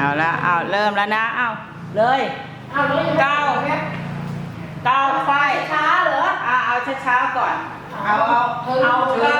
เอาละเอาเริ่มแล้วนะเอาเลยเอาเลยเก้าเก้าไฟช้าเหรออ่าเอาช้าๆก่อน เอาเอาเอาเก้า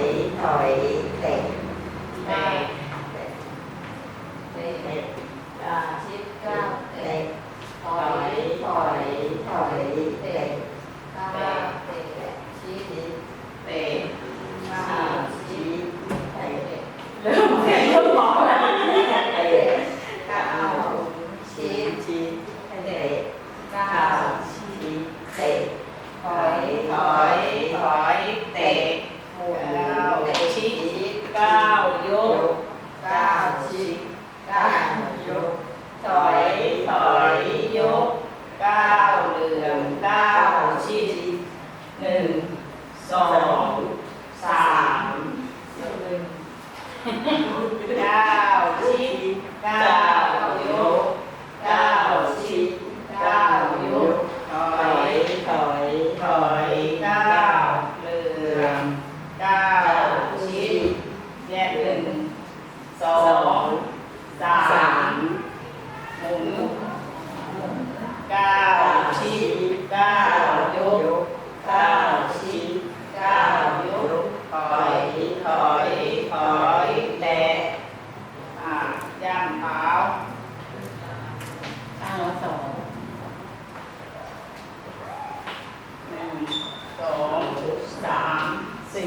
诶，化，诶、 เก้าชิเก้ายกเก้าชิเก้ายกถอยถอยถอย